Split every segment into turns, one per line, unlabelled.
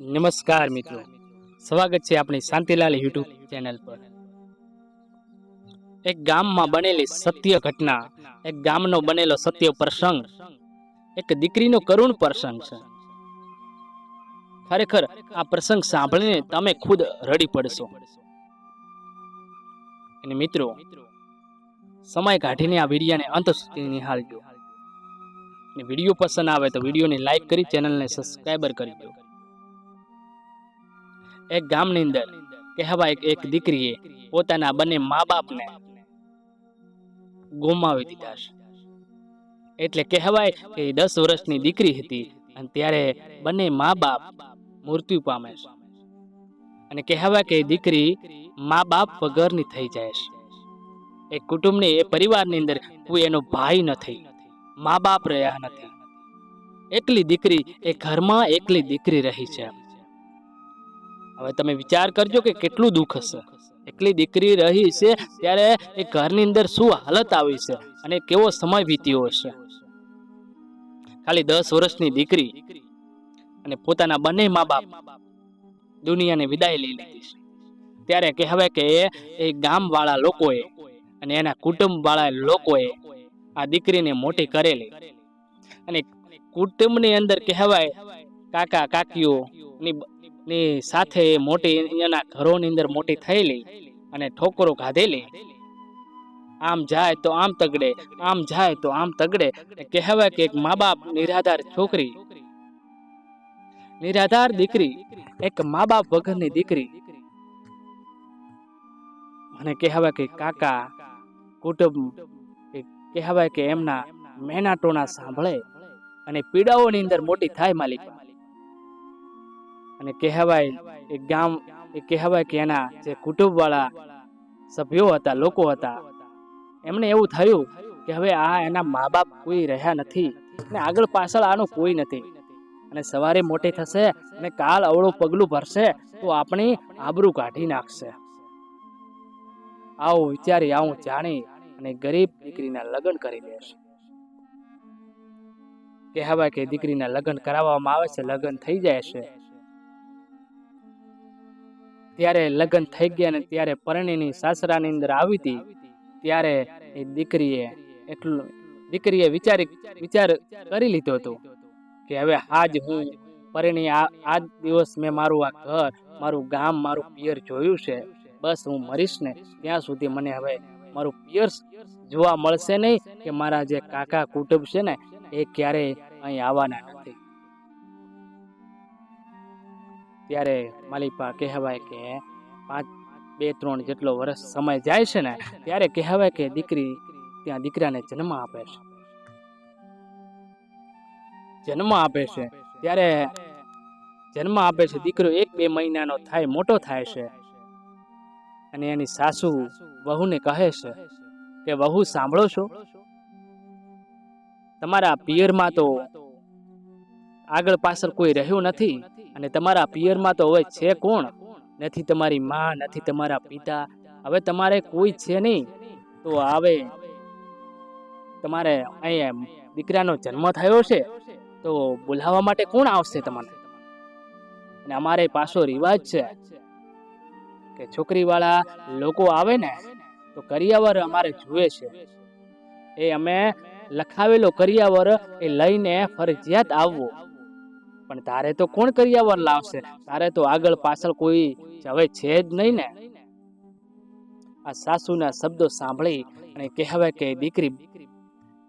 નમસ્કાર મિત્રો. સ્વાગત છે આપણી શાંતિલાલ યુટ્યુબ ચેનલ પર. એક ગામમાં બનેલી સત્ય ઘટના એક ગામનો બનેલો સત્ય પ્રસંગ એક દીકરીનો કરુણ પ્રસંગ છે. ખરેખર આ પ્રસંગ સાંભળીને તમે ખુદ રડી પડશો. અને મિત્રો સમય કાઢીને આ વિડીયાને અંત સુધી નિહાળજો. વીડિયો પસંદ આવે તો વિડીયોને લાઈક કરી ચેનલને સબસ્ક્રાઈબર કરી દો. એક ગામની અંદર કહેવાય એક દીકરીએ પોતાના બંને મા બાપને ગુમાવી દીધા છે. એટલે કહેવાય કે દસ વર્ષની દીકરી હતી અને ત્યારે બંને મા બાપ મૃત્યુ પામે છે. અને કહેવાય કે દીકરી મા બાપ વગરની થઈ જાય છે. એ કુટુંબની, એ પરિવારની અંદર કોઈ એનો ભાઈ નથી મા બાપ રહ્યા નથી. એકલી દીકરી, એ ઘરમાં એકલી દીકરી રહી છે. હવે તમે વિચાર કરજો કે કેટલું દુઃખ હશે. એકલી દીકરી રહી છે ત્યારે એ ઘરની અંદર શું હાલત આવી છે અને કેવો સમય વીત્યો હશે. ખાલી દસ વર્ષની દીકરી અને પોતાના બંને મા બાપ દુનિયાને વિદાય લઈ લીધી છે. ત્યારે કહેવાય કે એ ગામવાળા લોકોએ અને એના કુટુંબવાળા લોકોએ આ દીકરીને મોટી કરેલી. અને કુટુંબની અંદર કહેવાય કાકા, કાકીઓ ની સાથે મોટી એના ઘરોની અંદર મોટી થયેલી અને ઠોકરો ખાધેલી આમ જાય તો આમ તગડે, આમ જાય તો આમ તગડે કહેવાય કે એક મા બાપ નિરાધાર છોકરી. નિરાધાર દીકરી, એક મા બાપ વગરની દીકરી. મને કહેવાય કે કાકા, કુટુંબ કહેવાય કે એમના મેનાટોના સાંભળે અને પીડાઓની અંદર મોટી થાય માલિકા. અને કહેવાય એ ગામ, એ કહેવાય કે એના જે કુટુંબવાળા સભ્યો હતા, લોકો હતા એમને એવું થયું કે હવે આ એના મા બાપ કોઈ રહ્યા નથી અને આગળ પાછળ આનું કોઈ નથી. અને સવારે મોટી થશે અને કાલ અવળું પગલું ભરશે તો આપણી આબરૂ કાઢી નાખશે. આવું વિચારી, આવું જાણી અને ગરીબ દીકરીના લગ્ન કરી દેશે કહેવાય કે દીકરીના લગ્ન કરાવવામાં આવે છે, લગ્ન થઈ જાય છે. ત્યારે લગ્ન થઈ ગયા ને ત્યારે પરણીની સાસરાની અંદર આવી હતી. ત્યારે એ દીકરીએ એટલું દીકરીએ વિચારી વિચાર કરી લીધો હતો કે હવે આજ હું પરણી આ દિવસ મેં મારું આ ઘર, મારું ગામ, મારું પિયર જોયું છે. બસ હું મરીશ ને ત્યાં સુધી મને હવે મારું પિયર જોવા મળશે નહીં કે મારા જે કાકા કુટુંબ છે ને, એ ક્યારેય અહીં આવવાના નથી. ત્યારે માલિપા કહેવાય કે પાંચ, બે, ત્રણ જેટલો વર્ષ સમય જાય છે ને, ત્યારે કહેવાય કે દીકરી ત્યાં દીકરાને જન્મ આપે છે. જન્મ આપે છે. ત્યારે જન્મ આપે છે દીકરો એક, બે મહિનાનો થાય, મોટો થાય છે. અને એની સાસુ વહુને કહે છે કે, વહુ, સાંભળો છો? તમારા પિયરમાં તો આગળ પાછળ કોઈ રહ્યું નથી. અને તમારા પિયરમાં તો હવે છે કોણ? નથી તમારી માં, નથી તમારા પિતા. હવે તમારે કોઈ છે નહીં. તો આવે તમારે અહીંયા દીકરાનો જન્મ થયો છે. તો બોલાવવા માટે કોણ આવશે તમને અને અમારે પાછો રિવાજ છે કે છોકરીવાળા લોકો આવે ને, તો કરિયાવર અમારે જુએ છે. એ અમે લખાવેલો કરિયાવર એ લઈને ફરજિયાત આવવું. પણ તારે તો કોણ કરિયાવર લાવશે? તારે તો આગળ પાછળ કોઈ હવે છે જ નહીં ને. આ સાસુના શબ્દો સાંભળી અને કહેવાય કે દીકરી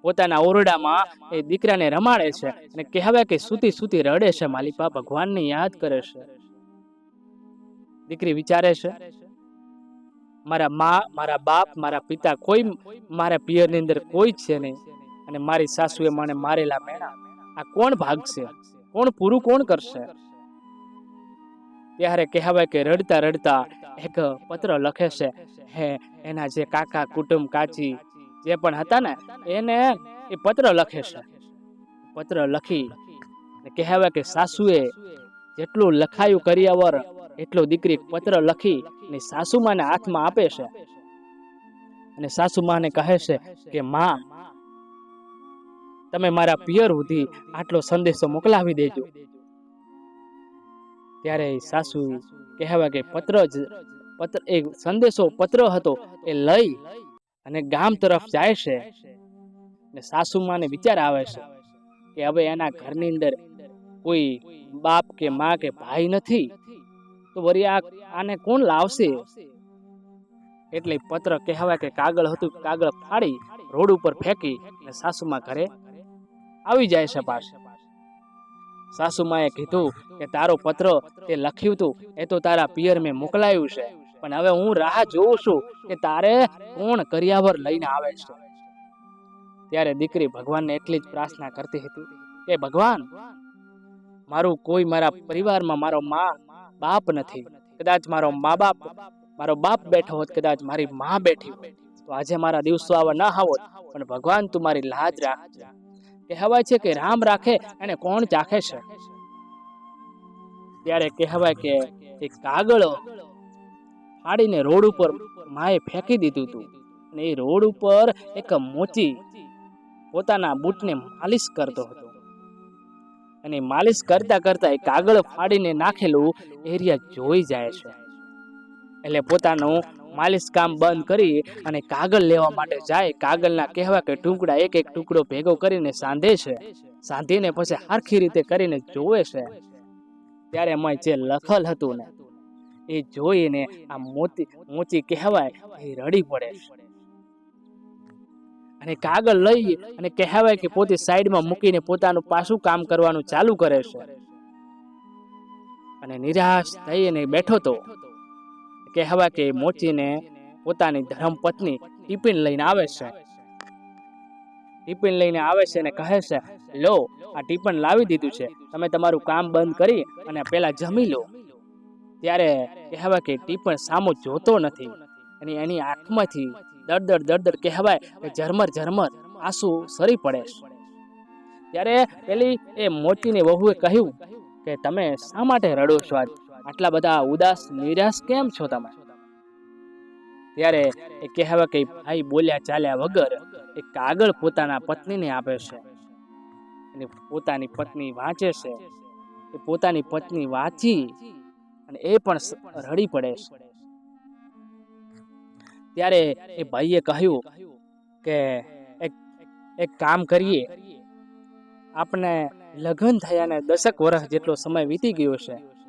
પોતાના ઓરડામાં એ દીકરાને રમાડે છે અને કહેવાય કે સૂતી સૂતી રડે છે. માલિપા ભગવાનને યાદ કરે છે. દીકરી વિચારે છે, મારા મા, મારા બાપ, મારા પિતા કોઈ મારા પિયરની અંદર કોઈ છે નહીં અને મારી સાસુએ મને મારેલા મેણા. આ કોણ ભાગશે? કોણ પૂરું કોણ કરશે? ત્યારે કહેવાય કે રડતા રડતા એક પત્ર લખે છે. હે, એના જે કાકા, કુટુંબ, કાચી જે પણ હતા ને, એને એ પત્ર લખે છે. પત્ર લખી કહેવાય કે સાસુએ જેટલું લખાયું કર્યાવર, એટલો દીકરી પત્ર લખી અને સાસુમાને હાથમાં આપે છે. અને સાસુમાને કહે છે કે, માં તમે મારા પિયર સુધી આટલો સંદેશો મોકલાવી દેજો. ત્યારે સાસુ કહેવા કે, પત્ર જ, પત્ર, એ સંદેશો પત્ર હતો, એ લઈ અને ગામ તરફ જાય છે. ને સાસુમાને વિચાર આવે છે કે, હવે એના ઘરની અંદર કોઈ બાપ કે માં કે ભાઈ નથી, તો વળી આ આને કોણ લાવશે? એટલે પત્ર કહેવાય કે, કાગળ હતું, કાગળ ફાડી રોડ ઉપર ફેંકી. અને સાસુમાં ઘરે આવી જાય છે પાછ. સાસુમાએ કીધું કે તારો પત્ર તે લખ્યું હતું એ તો તારા પિયર મેં મોકલાયું છે. પણ હવે હું રાહ જોઉં છું કે તારે કોણ કરિયાવર લઈને આવે છે. ત્યારે દીકરી ભગવાનને એટલી જ પ્રાર્થના કરતી હતી કે, ભગવાન, મારું કોઈ મારા પરિવારમાં મારો મા બાપ નથી. કદાચ મારો મા બાપ, મારો બાપ બેઠો હોત, કદાચ મારી મા બેઠી હોત. તો આજે મારા દિવસો આવા ના આવત પણ ભગવાન તું મારી લાજ રાખજે કહેવાય છે કે રામ રાખે અને કોણ ચાખે છે? ત્યારે કહેવાય કે એ કાગળ ફાડીને રોડ ઉપર માએ ફેંકી દીધું હતું અને એ રોડ ઉપર એક મોચી પોતાના બૂટને માલિશ કરતો હતો. અને માલિશ કરતા કરતા એ કાગળ ફાડીને નાખેલું એરિયા જોઈ જાય છે. એટલે પોતાનું માલિશ કામ બંધ કરી અને કાગળ લેવા માટે જાય. કાગળના કહેવા કે ટુકડા એક એક ટુકડો ભેગો કરીને સાંધે છે. સાંધીને પછી હરખી રીતે કરીને જોવે છે. ત્યારે એમાં જે લખલ હતું ને, એ જોઈને આ મોતી મોચી કહેવાય, એ રડી પડે અને કાગળ લઈ અને કહેવાય કે પોતે સાઈડમાં મૂકીને પોતાનું પાછું કામ કરવાનું ચાલુ કરે છે. અને નિરાશ થઈને બેઠો તો કહેવાય કે મોચીને પોતાની ધર્મપત્ની ટિફિન લઈને આવે છે. ટિફિન લઈને આવે છે અને કહે છે, લો, આ ટિફિન લાવી દીધું છે. તમે તમારું કામ બંધ કરી અને પહેલાં જમી લો. ત્યારે કહેવાય કે ટિફિન સામો જોતો નથી અને એની આંખમાંથી દરદર દરદર કહેવાય કે ઝરમર ઝરમર આંસુ સરી પડે ત્યારે પેલી એ મોતીની વહુએ કહ્યું કે, તમે શા માટે રડો છો આજ? આટલા બધા ઉદાસ, નિરાશ કેમ છો તમે? ત્યારે એ કહેવા કે ભાઈ બોલ્યા ચાલ્યા વગર એ કાગળ પોતાના પત્નીને આપે છે. અને પોતાની પત્ની વાંચે છે. એ પોતાની પત્ની વાંચી અને એ પણ રડી પડે છે. ત્યારે એ ભાઈએ કહ્યું કે એક એક કામ કરીએ. આપણે લગ્ન થયાને દશક વર્ષ જેટલો સમય વીતી ગયો છે.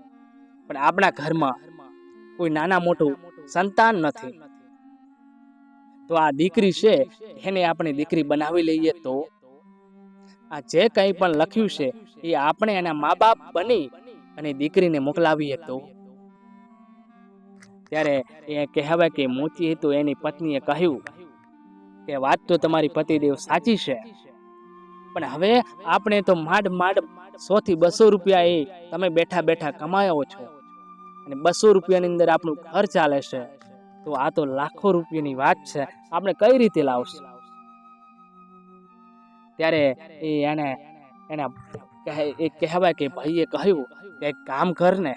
પણ આપણા ઘરમાં કોઈ નાના મોટું સંતાન નથી. તો આ દીકરી છે, એને આપણે દીકરી બનાવી લઈએ તો? આ જે કંઈ પણ લખ્યું છે, એ આપણે એના મા બાપ બની અને દીકરીને મોકલાવીએ તો? ત્યારે એ કહેવાય કે મોચી તો એની પત્નીએ કહ્યું કે, વાત તો તમારી પતિદેવ સાચી છે, પણ હવે આપણે તો માંડ માંડ સો થી બસો રૂપિયા એ તમે બેઠા બેઠા કમાયો છો. અને બસો રૂપિયાની અંદર આપણું ઘર ચાલે છે. તો આ તો લાખો રૂપિયાની વાત છે. આપણે કઈ રીતે લાવશું? ત્યારે એ એને, એના એ કહેવાય કે ભાઈએ કહ્યું કે કામ કર ને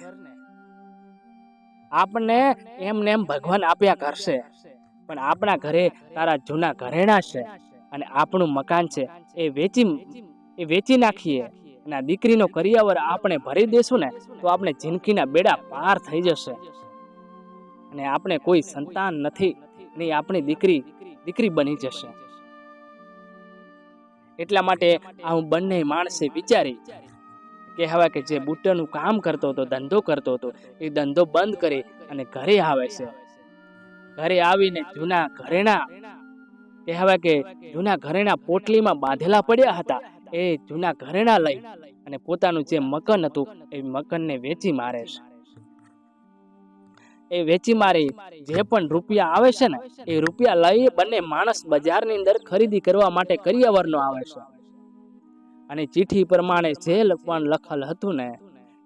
આપણને એમને એમ ભગવાન આપ્યા કરશે. પણ આપણા ઘરે તારા જૂના ઘરેણા છે અને આપણું મકાન છે. એ વેચી એ વેચી નાખીએ. અને આ દીકરીનો કરિયાવર આપણે ભરી દેશું ને, તો આપણે જિંદગીના બેડા પાર થઈ જશે. અને આપણે કોઈ સંતાન નથી, ને આપણી દીકરી દીકરી બની જશે. એટલા માટે આ હું બંને માણસે વિચારી કે કે જે બુટ્ટનું કામ કરતો હતો, ધંધો કરતો હતો, એ ધંધો બંધ કરી અને ઘરે આવે છે. ઘરે આવીને જૂના ઘરેણા, કહેવાય કે જૂના ઘરેણા પોટલીમાં બાંધેલા પડ્યા હતા. એ જૂના ઘરેણા લઈ અને પોતાનું જે મકન હતું, એ મકનને વેચી મારે છે. એ વેચી મારી જે પણ રૂપિયા આવે છે ને, એ રૂપિયા લઈ બંને માણસ બજારની અંદર ખરીદી કરવા માટે કરિયાવરનો આવે છે. અને ચીઠી પ્રમાણે જે પણ લખેલ હતું ને,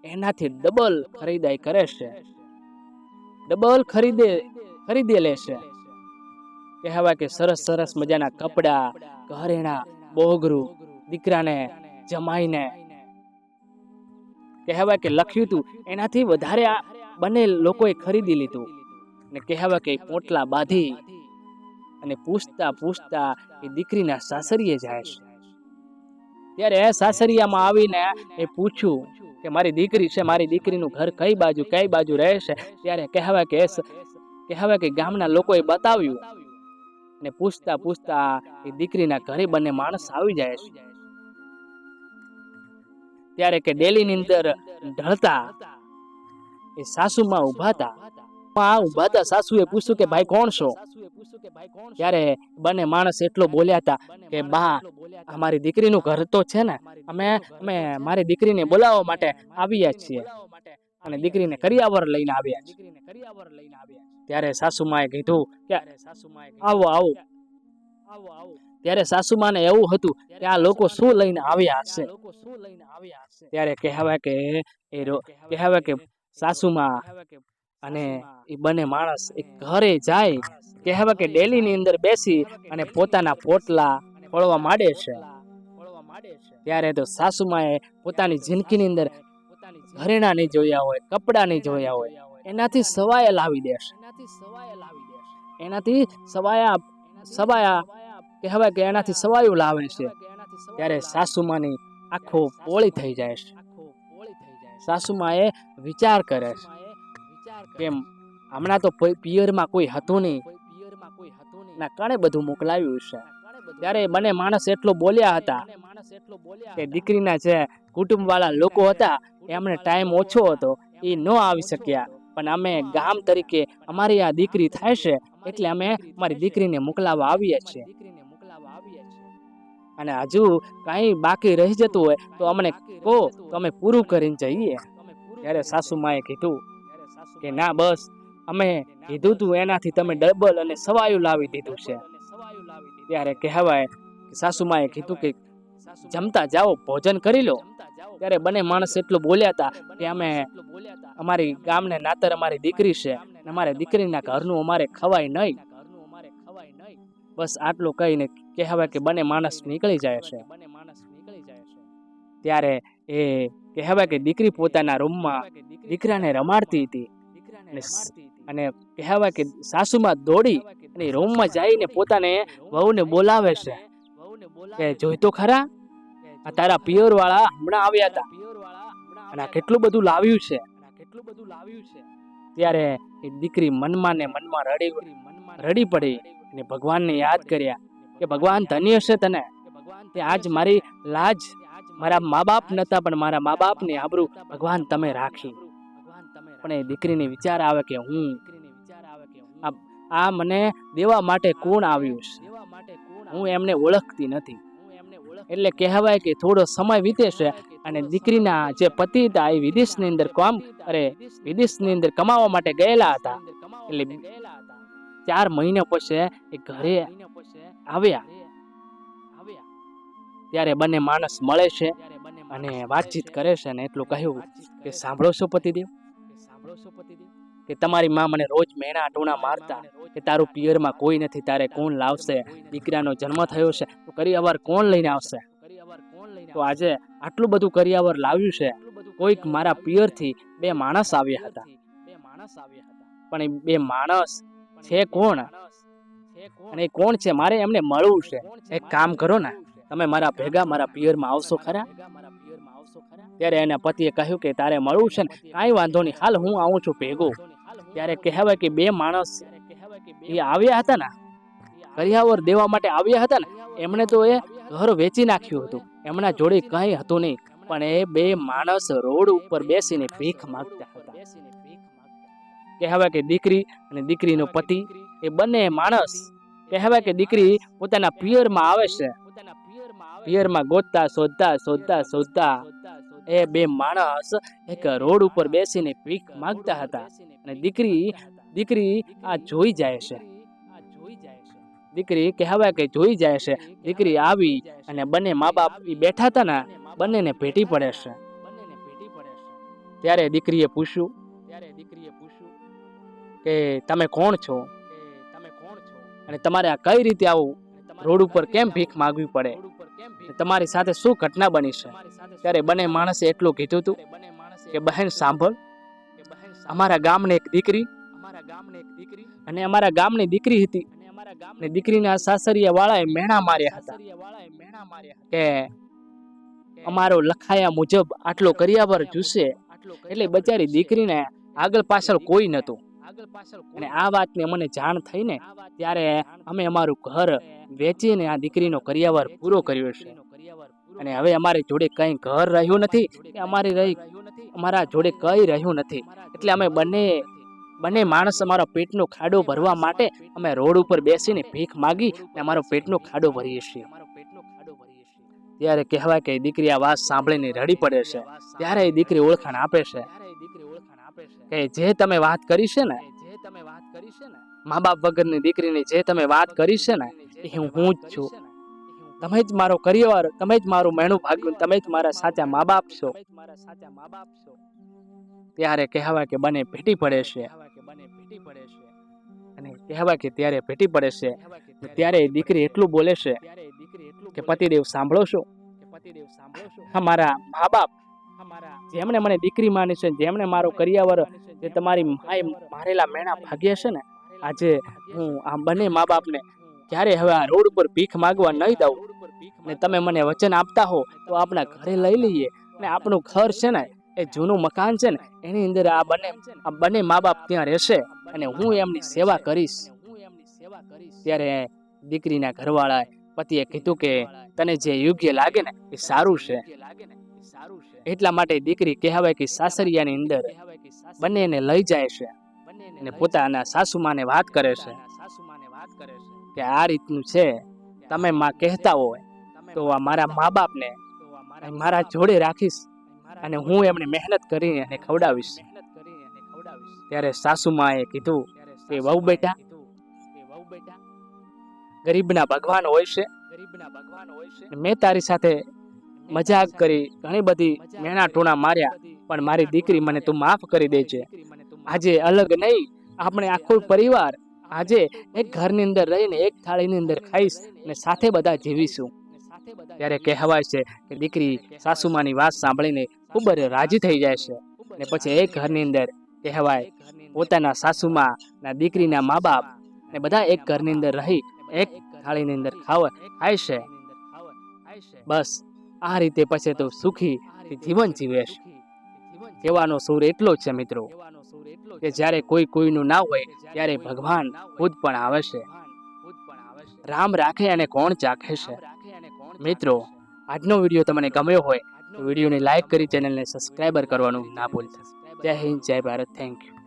એનાથી ડબલ ખરીદાઈ કરે છે. ડબલ ખરીદે, ખરીદી લે કહેવાય કે સરસ સરસ મજાના કપડા, ઘરેણા, બોગરું દીકરાને જમાઈને કહેવાય કે લખ્યું હતું, એનાથી વધારે આ બંને લોકોએ ખરીદી લીધું. અને કહેવાય કે પોટલા બાંધી અને પૂછતા પૂછતા એ દીકરીના સાસરીએ જાય છે. ત્યારે સાસરિયામાં આવીને એ પૂછ્યું કે મારી દીકરી છે, મારી દીકરીનું ઘર કઈ બાજુ કઈ બાજુ રહે છે? ત્યારે કહેવાય કે કહેવાય કે ગામના લોકોએ બતાવ્યું. ને પૂછતા પૂછતા એ દીકરીના ઘરે બંને માણસ આવી જાય છે. ત્યારે કે ડેલીની અંદર ઢળતા એ સાસુમાં ઊભા હતા. આ ઊભા હતા, સાસુએ પૂછ્યું કે, ભાઈ, કોણ છો? ત્યારે બંને માણસ એટલો બોલ્યા હતા કે, બા, અમારી દીકરીનું ઘર તો છે ને, અમે અમે મારી દીકરીને બોલાવવા માટે આવ્યા છીએ અને દીકરીને કરિયાવર લઈને આવ્યા છીએ. ત્યારે સાસુમાએ કીધું કે, આવો આવો. ત્યારે સાસુમાને એવું હતું કે આ લોકો શું લઈને આવ્યા હશે? ત્યારે કહેવાય કે એ કહેવાય કે સાસુમાં અને એ બંને માણસ એક ઘરે જાય કહેવાય કે ડેલીની અંદર બેસી અને પોતાના પોટલા ફળવા માંડે છે. ત્યારે તો સાસુમાએ પોતાની જિંદગીની અંદર ઘરેણા નહીં જોયા હોય કપડાં નહીં જોયા હોય એનાથી સવાયા લાવી દેશે. એનાથી સવાયા સવાયા કહેવાય કે એનાથી સવાયું લાવે છે. ત્યારે સાસુમાની આખો પોળી થઈ જાય છે. સાસુમાએ વિચાર કરે છે કેમ હમણાં તો કોઈ પિયરમાં કોઈ હતું નહીં. ના કણે બધું મોકલાવ્યું છે. ત્યારે મને માણસ એટલો બોલ્યા હતા કે દીકરીના જે કુટુંબવાળા લોકો હતા એમને ટાઈમ ઓછો હતો, એ ન આવી શક્યા. પણ અમે ગામ તરીકે અમારી આ દીકરી થાય છે, એટલે અમે અમારી દીકરીને મોકલાવવા આવીએ છીએ. અને હજુ કાંઈ બાકી રહી જતું હોય તો અમને કહો, તો અમે પૂરું કરીને જઈએ. ત્યારે સાસુમાએ કીધું કે, ના, બસ, અમે કીધું તું એનાથી તમે ડબલ અને સવાયું લાવી દીધું છે. ત્યારે કહેવાય સાસુમાએ કીધું કે, જમતા જાઓ, ભોજન કરી લો. ત્યારે બંને માણસ એટલું બોલ્યા હતા કે અમે અમારી ગામને નાતર અમારી દીકરી છે અમારે દીકરીના ઘરનું અમારે ખવાય નહીં. બસ આટલું કહીને કહેવાય કે બંને માણસ નીકળી જાય છે. ત્યારે એ કહેવાય કે દીકરી પોતાના રૂમમાં દીકરાને રમાડતી હતી અને કહેવાય કે સાસુમાં દોડી અને રૂમમાં જઈને પોતાને વહુને બોલાવે છે કે જોઈ તો ખરા? આ તારા પિયર વાળા હમણાં આવ્યા હતા. અને આ કેટલું બધું લાવ્યું છે. ત્યારે એ દીકરી મનમાં ને મનમાં રડી રડી પડી અને ભગવાનને યાદ કર્યા કે ભગવાન ધન્ય છે તને. તે આજ મારી લાજ મારા મા બાપ નતા, પણ મારા મા બાપની આબરૂ ભગવાન તમે રાખી. પણ એ દીકરીને વિચાર આવે કે હું આ મને દેવા માટે કોણ આવ્યું છે? હું એમને ઓળખતી નથી. એટલે કહેવાય કે થોડો સમય વીતે છે અને દીકરીના જે પતિ હતા એ વિદેશની અંદર કામ અરે વિદેશની અંદર કમાવા માટે ગયેલા હતા. એટલે ચાર મહિના પછી એ ઘરે આવ્યા. ત્યારે બંને માણસ મળે છે અને વાતચીત કરે છે અને એટલું કહ્યું કે સાંભળો છો પતિદેવ? કે તમારી માં મને રોજ મેણા ટોણા મારતા કે તારું પિયરમાં કોઈ નથી, તારે કોણ લાવશે? દીકરાનો જન્મ થયો છે, તો કરિયાવર કોણ લઈને આવશે? તો આજે આટલું બધું કરિયાવર લાવ્યું છે, કોઈક મારા પિયરથી બે માણસ આવ્યા હતા. પણ એ બે માણસ છે કોણ? અને કોણ છે? મારે એમને મળવું છે. એક કામ કરો ને, તમે મારા ભેગા મારા પિયરમાં આવશો ખરા? ત્યારે એના પતિએ કહ્યું કે તારે મળવું છે ને, કાંઈ વાંધો નહીં, હાલ હું આવું છું ભેગો. ત્યારે કહેવાય કે બે માણસ એ આવ્યા હતા ને કરિયાવર દેવા માટે આવ્યા હતા ને, એમણે તો એ ઘર વેચી નાખ્યું હતું. એમના જોડે કંઈ હતું નહીં, પણ એ બે માણસ રોડ ઉપર બેસીને ભીખ માંગતા હતા. કહેવાય કે દીકરી અને દીકરીનો પતિ, એ બંને માણસ, કહેવાય કે દીકરી પોતાના પિયરમાં આવે છે. પિયરમાં ગોતતા, શોધતા શોધતા શોધતા એ બે માણસ એક રોડ ઉપર બેસીને ભીખ માંગતા હતા. અને દીકરી દીકરી આ જોઈ જાય છે. દીકરી કહેવાય કે જોઈ જાય છે. દીકરી આવી અને બંને મા બાપ બેઠા હતા ને, બંનેને ભેટી પડે છે. ત્યારે દીકરીએ પૂછ્યું ત્યારે દીકરીએ પૂછ્યું કે તમે કોણ છો તમે કોણ છો? અને તમારે આ કઈ રીતે આવું રોડ ઉપર કેમ ભીખ માગવી પડે? તમારી સાથે શું ઘટના બની છે? ત્યારે બંને માણસે એટલું કીધું હતું કે બહેન સાંભળ, અમારા ગામની એક દીકરી અમારા ગામની એક દીકરી અને અમારા ગામની દીકરી હતી અને દીકરીના સાસરિયા વાળાએ મેણા માર્યા હતા કે અમારો લખાયા મુજબ આટલો કર્યાવર જોશે એટલે બચારી દીકરીને આગળ પાછળ કોઈ નહોતું. અને આ વાતને મને જાણ થઈને ત્યારે અમે અમારું ઘર વેચીને આ દીકરીનો કર્યાવર પૂરો કર્યો છે. અને હવે અમારી જોડે કંઈ ઘર રહ્યું નથી કે અમારી રહી અમારા જોડે કંઈ રહ્યું નથી. એટલે અમે બંને બંને માણસ અમારો પેટનો ખાડો ભરવા માટે અમે રોડ ઉપર બેસીને ભીખ માગી અને અમારો પેટનો ખાડો ભરીએ છીએ. ત્યારે કહેવાય કે દીકરી આ વાત સાંભળીને રડી પડે છે. ત્યારે એ દીકરી ઓળખાણ આપે છે. કે જે તમે વાત કરી છે ને મા બાપ વગરની દીકરીની જે તમે વાત કરી છે ને એ હું હું જ છું. તમે જ મારો કરિયર તમે જ મારું મેણું ભાગ્યું તમે જ મારા સાચા મા બાપ છો. ત્યારે કહેવાય કે બને ભેટી પડે છે. અને કહેવાય કે ત્યારે ભેટી પડે છે. ત્યારે દીકરી એટલું બોલે છે કે પતિદેવ સાંભળો છો. અમારા મા બાપ જેમણે મને દીકરી માની છે, જેમણે મારો કરિયાવર જે તમારી માએ મારેલા મેણા ભાગ્યા છે ને, આજે હું આ બંને મા બાપને ક્યારે હવે આ રોડ ઉપર ભીખ માગવા નહીં દઉં. ને તમે મને વચન આપતા હો, તો આપણા ઘરે લઈ લઈએ. ને આપણું ઘર છે ને, એ જૂનું મકાન છે ને, એની અંદર આ બંને આ બંને મા બાપ ત્યાં રહેશે અને હું એમની સેવા કરીશ. ત્યારે દીકરીના ઘરવાળાએ પતિએ કીધું કે, તને જે યોગ્ય લાગે ને, એ સારું છે. એટલા માટે દીકરી કહેવાય કે સાસરિયાની અંદર બંનેને લઈ જાય છે અને પોતાના સાસુમાને વાત કરે છે કે આ રીતનું છે તમે માં કહેતા હોય તો આ મારા મા બાપને મારા જોડે રાખીશ અને હું એમને મહેનત કરીને એને ખવડાવીશ. ત્યારે સાસુમાએ કીધું કે વહુ બેટા ગરીબના ભગવાન હોય છે. મેં તારી સાથે મજાક કરી ઘણી બધી મેણા ટોણા માર્યા, પણ મારી દીકરી મને તું માફ કરી દે છે. આજે અલગ નહીં, આપણે આખો પરિવાર આજે એક ઘરની અંદર રહીને એક થાળીની અંદર ખાઈશ અને સાથે બધા જીવીશું. ત્યારે કહેવાય છે કે દીકરી સાસુમાની વાત સાંભળીને ખૂબ જ રાજી થઈ જાય છે અને પછી એક ઘરની અંદર કહેવાય, પોતાના સાસુમાના દીકરીના મા બાપ ને બધા એક ઘરની અંદર રહી, એક થાળીની અંદર ખાવ ખાય છે. બસ. આ રીતે પછી તો સુખી જીવન જીવેશ. કહેવાનો સુર એટલો જ છે મિત્રો, કે જ્યારે કોઈ કોઈનું ના હોય, ત્યારે ભગવાન ખુદ પણ આવે છે. રામ રાખે અને કોણ ચાખે છે? મિત્રો, આજનો વીડિયો તમને ગમ્યો હોય વિડીયોને લાઈક કરી ચેનલને સબસ્ક્રાઈબર કરવાનું ના ભૂલતા. જય હિન્દ, જય ભારત, થેન્ક યુ.